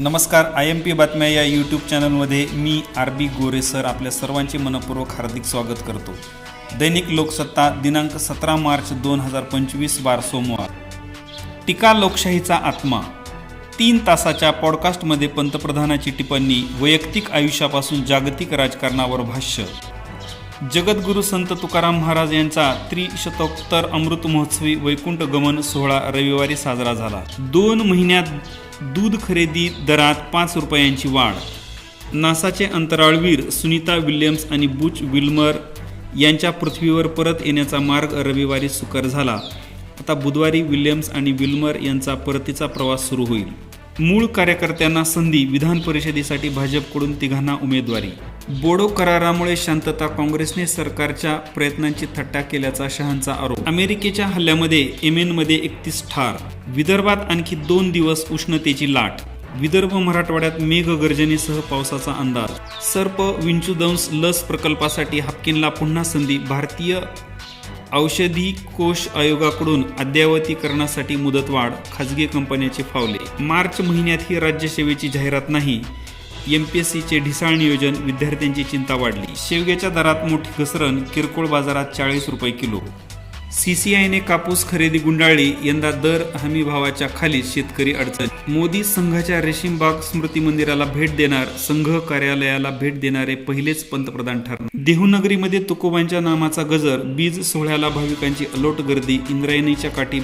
नमस्कार I am P बातम्या या यूट्यूब चॅनलमध्ये मी आर बी गोरे सर आपल्या सर्वांचे मनपूर्वक हार्दिक स्वागत करतो. दैनिक लोकसत्ता दिनांक सतरा मार्च दोन हजार पंचवीस बार सोमवार. टीका लोकशाहीचा आत्मा. तीन तासाच्या पॉडकास्टमध्ये पंतप्रधानाची टिप्पणी वैयक्तिक आयुष्यापासून जागतिक राजकारणावर भाष्य. जगद्गुरू संत तुकाराम महाराज यांचा त्रिशतोत्तर अमृत महोत्सवी वैकुंठ गमन सोहळा रविवारी साजरा झाला. दोन महिन्यात दूध खरेदी दरात पाच रुपयांची वाढ. नासाचे अंतराळवीर सुनीता विल्यम्स आणि बुच विल्मर यांच्या पृथ्वीवर परत येण्याचा मार्ग रविवारी सुकर झाला. आता बुधवारी विल्यम्स आणि विल्मर यांचा परतीचा प्रवास सुरू होईल. मूळ कार्यकर्त्यांना संधी विधान परिषदेसाठी भाजपकडून तिघांना उमेदवारी. बोडो करारामुळे शांतता काँग्रेसने सरकारच्या प्रयत्नांची थट्टा केल्याचा शहांचा आरोप. अमेरिकेच्या हल्ल्यामध्ये एमेनमध्ये एकतीस ठार. विदर्भात आणखी दोन दिवस उष्णतेची लाट. विदर्भ मराठवाड्यात मेघगर्जनेसह पावसाचा अंदाज. सर्प विंचुदंस लस प्रकल्पासाठी हापकिनला पुन्हा संधी. भारतीय औषधी कोष आयोगाकडून अद्ययावतीकरणासाठी मुदतवाढ. खाजगी कंपन्याचे फावले. मार्च महिन्यात ही राज्यसेवेची जाहिरात नाही. एम पी एस सीचे ढिसाळ नियोजन विद्यार्थ्यांची चिंता वाढली. शेवग्याच्या दरात मोठी घसरण किरकोळ बाजारात चाळीस रुपये किलो. सीसीआयने कापूस खरेदी गुंडाळली यंदा दर हमी भावाच्या खाली शेतकरी अडचण. मोदी संघाच्या रेशीमबाग स्मृती मंदिराला भेट देणार संघ कार्यालयाला भेट देणारे पहिलेच पंतप्रधान ठरणार. देहूनगरीमध्ये तुकोबांच्या नामाचा गजर बीज सोहळ्याला भाविकांची अलोट गर्दी इंद्रायणीच्या काठी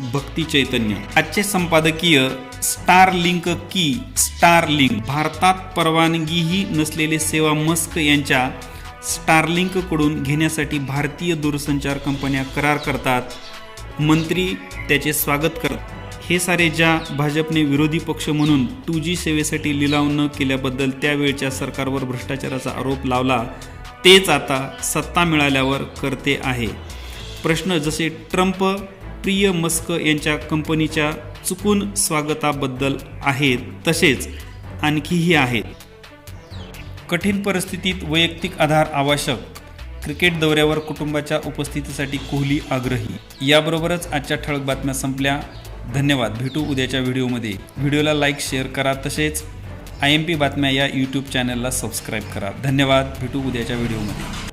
भक्ती चैतन्य. आजचे संपादकीय स्टार लिंक की स्टार लिंक भारतात परवानगीही नसलेले सेवा मस्क यांच्या स्टारलिंककडून घेण्यासाठी भारतीय दूरसंचार कंपन्या करार करतात. मंत्री त्याचे स्वागत करतात. हे सारे ज्या भाजपने विरोधी पक्ष म्हणून टू जी सेवेसाठी लिलाव न केल्याबद्दल त्यावेळच्या सरकारवर भ्रष्टाचाराचा आरोप लावला तेच आता सत्ता मिळाल्यावर करते आहे. प्रश्न जसे ट्रम्प प्रिय मस्क यांच्या कंपनीच्या चुकून स्वागताबद्दल आहेत तसेच आणखीही आहेत. कठीण परिस्थितीत वैयक्तिक आधार आवश्यक. क्रिकेट दौऱ्यावर कुटुंबाच्या उपस्थितीसाठी कोहली आग्रही. याबरोबरच आजच्या ठळक बातम्या संपल्या. धन्यवाद. भेटू उद्याच्या व्हिडिओमध्ये. व्हिडिओला लाईक शेअर करा. तसेच आय एम पी बातम्या या यूट्यूब चॅनलला सबस्क्राईब करा. धन्यवाद. भेटू उद्याच्या व्हिडिओमध्ये.